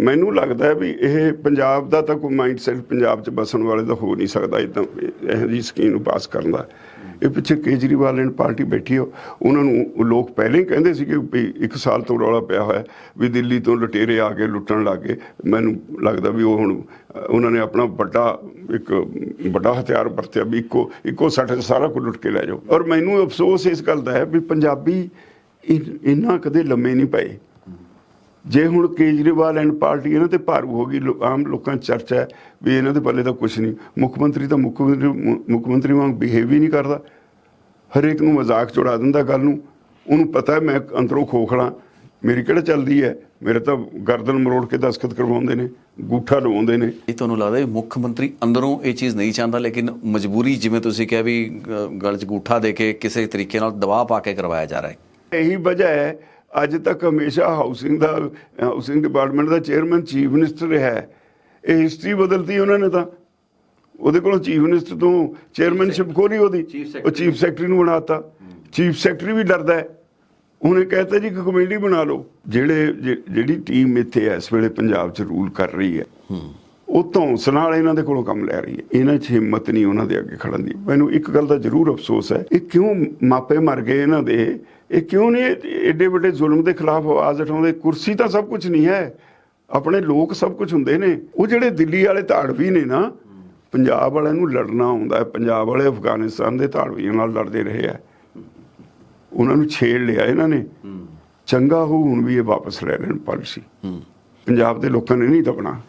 ਮੈਨੂੰ ਲੱਗਦਾ ਵੀ ਇਹ ਪੰਜਾਬ ਦਾ ਤਾਂ ਕੋਈ ਮਾਈਂਡਸੈਟ ਪੰਜਾਬ 'ਚ ਬਸਣ ਵਾਲੇ ਦਾ ਹੋ ਨਹੀਂ ਸਕਦਾ ਇਦਾਂ ਇਹੋ ਜਿਹੀ ਸਕੀਮ ਨੂੰ ਪਾਸ ਕਰਨ ਦਾ। ਇਹ ਪਿੱਛੇ ਕੇਜਰੀਵਾਲ ਐਂਡ ਪਾਰਟੀ ਬੈਠੀ ਹੋ ਉਹਨਾਂ ਨੂੰ ਲੋਕ ਪਹਿਲਾਂ ਹੀ ਕਹਿੰਦੇ ਸੀ ਕਿ ਵੀ ਇੱਕ ਸਾਲ ਤੋਂ ਰੌਲਾ ਪਿਆ ਹੋਇਆ, ਵੀ ਦਿੱਲੀ ਤੋਂ ਲੁਟੇਰੇ ਆ ਕੇ ਲੁੱਟਣ ਲੱਗੇ ਮੈਨੂੰ ਲੱਗਦਾ ਵੀ ਉਹ ਹੁਣ, ਉਹਨਾਂ ਨੇ ਆਪਣਾ ਵੱਡਾ, ਇੱਕ ਵੱਡਾ ਹਥਿਆਰ ਵਰਤਿਆ ਵੀ ਇੱਕੋ ਇੱਕੋ ਸੱਟ ਸਾਰਾ ਕੁਝ ਲੁੱਟ ਕੇ ਲੈ ਜਾਓ। ਔਰ ਮੈਨੂੰ ਅਫਸੋਸ ਇਸ ਗੱਲ ਦਾ ਹੈ ਵੀ ਪੰਜਾਬੀ ਇਨ- ਇੰਨਾ ਕਦੇ ਲੰਮੇ ਨਹੀਂ ਪਏ। ਜੇ ਹੁਣ ਕੇਜਰੀਵਾਲ ਐਂਡ ਪਾਰਟੀ ਇਹਨਾਂ ਤੇ ਭਾਰੂ ਹੋ ਗਈ ਆਮ ਲੋਕਾਂ 'ਚ ਚਰਚਾ ਹੈ ਵੀ ਇਹਨਾਂ ਦੇ ਪੱਲੇ ਤਾਂ ਕੁਝ ਨਹੀਂ। ਮੁੱਖ ਮੰਤਰੀ ਤਾਂ ਮੁੱਖ ਮੰਤਰੀ ਮੁੱਖ ਮੰਤਰੀ ਵਾਂਗ ਬਿਹੇਵ ਹੀ ਨਹੀਂ ਕਰਦਾ। ਹਰੇਕ ਨੂੰ ਮਜ਼ਾਕ ਚੜਾ ਦਿੰਦਾ ਗੱਲ ਨੂੰ। ਉਹਨੂੰ ਪਤਾ ਮੈਂ ਅੰਦਰੋਂ ਖੋਖਲਾ। ਮੇਰੀ ਕਿਹੜਾ ਚੱਲਦੀ ਹੈ? ਮੇਰੇ ਤਾਂ ਗਰਦਨ ਮਰੋੜ ਕੇ ਦਸਖਤ ਕਰਵਾਉਂਦੇ ਨੇ ਗੂਠਾ ਲਵਾਉਂਦੇ ਨੇ। ਇਹ ਤੁਹਾਨੂੰ ਲੱਗਦਾ ਵੀ ਮੁੱਖ ਮੰਤਰੀ ਅੰਦਰੋਂ ਇਹ ਚੀਜ਼ ਨਹੀਂ ਚਾਹੁੰਦਾ ਲੇਕਿਨ ਮਜਬੂਰੀ ਜਿਵੇਂ ਤੁਸੀਂ ਕਿਹਾ ਵੀ ਗਲ 'ਚ ਗੂਠਾ ਦੇ ਕੇ ਕਿਸੇ ਤਰੀਕੇ ਨਾਲ ਦਬਾਅ ਪਾ ਕੇ ਕਰਵਾਇਆ ਜਾ ਰਿਹਾ ਹੈ। ਇਹੀ ਵਜ੍ਹਾ ਹੈ ਅੱਜ ਤੱਕ ਹਮੇਸ਼ਾ ਹਾਊਸਿੰਗ ਦਾ ਹਾਊਸਿੰਗ ਡਿਪਾਰਟਮੈਂਟ ਦਾ ਚੇਅਰਮੈਨ ਚੀਫ ਮਿਨਿਸਟਰ ਰਿਹਾ ਹੈ। ਇਹ ਹਿਸਟਰੀ ਬਦਲਤੀ ਉਹਨਾਂ ਨੇ ਤਾਂ। ਉਹਦੇ ਕੋਲੋਂ ਚੀਫ ਮਿਨਿਸਟਰ ਤੋਂ ਚੇਅਰਮੈਨਸ਼ਿਪ ਖੋਲੀ ਉਹਦੀ। ਉਹ ਚੀਫ ਸੈਕਟਰੀ ਨੂੰ ਬਣਾਤਾ। ਚੀਫ ਸੈਕਟਰੀ ਵੀ ਡਰਦਾ ਹੈ। ਉਹਨੇ ਕਹਿਤਾ ਜੀ ਕਿ ਕਮੇਟੀ ਬਣਾ ਲਓ। ਜਿਹੜੇ ਜਿਹੜੀ ਟੀਮ ਇੱਥੇ ਇਸ ਵੇਲੇ ਪੰਜਾਬ 'ਚ ਰੂਲ ਕਰ ਰਹੀ ਹੈ। ਉਹ ਧੌਂਸ ਨਾਲ ਇਹਨਾਂ ਦੇ ਕੋਲੋਂ ਕੰਮ ਲੈ ਰਹੀ ਹੈ। ਇਹਨਾਂ 'ਚ ਹਿੰਮਤ ਨਹੀਂ ਉਹਨਾਂ ਦੇ ਅੱਗੇ ਖੜਨ ਦੀ। ਮੈਨੂੰ ਇੱਕ ਗੱਲ ਦਾ ਜ਼ਰੂਰ ਅਫਸੋਸ ਹੈ ਇਹ ਕਿਉਂ ਮਾਪੇ ਮਰ ਗਏ ਇਹਨਾਂ ਦੇ? ਇਹ ਕਿਉਂ ਨਹੀਂ ਏਡੇ ਵੱਡੇ ਜ਼ੁਲਮ ਦੇ ਖਿਲਾਫ ਆਵਾਜ਼ ਉਠਾਉਂਦੇ? ਕੁਰਸੀ ਤਾਂ ਸਭ ਕੁਝ ਨਹੀਂ ਹੈ। ਆਪਣੇ ਲੋਕ ਸਭ ਕੁਝ ਹੁੰਦੇ ਨੇ। ਉਹ ਜਿਹੜੇ ਦਿੱਲੀ ਵਾਲੇ ਧਾੜਵੀ ਨੇ ਨਾ ਪੰਜਾਬ ਵਾਲਿਆਂ ਨੂੰ ਲੜਨਾ ਆਉਂਦਾ ਹੈ। ਪੰਜਾਬ ਵਾਲੇ ਅਫਗਾਨਿਸਤਾਨ ਦੇ ਧਾੜਵੀਆਂ ਨਾਲ ਲੜਦੇ ਰਹੇ ਆ ਉਹਨਾਂ ਨੂੰ ਛੇੜ ਲਿਆ ਇਹਨਾਂ ਨੇ। ਚੰਗਾ ਹੋ ਹੁਣ ਵੀ ਇਹ ਵਾਪਸ ਲੈ ਲੈਣ ਪਾਲਿਸੀ। ਪੰਜਾਬ ਦੇ ਲੋਕਾਂ ਨੇ ਨਹੀਂ ਦਬਣਾ।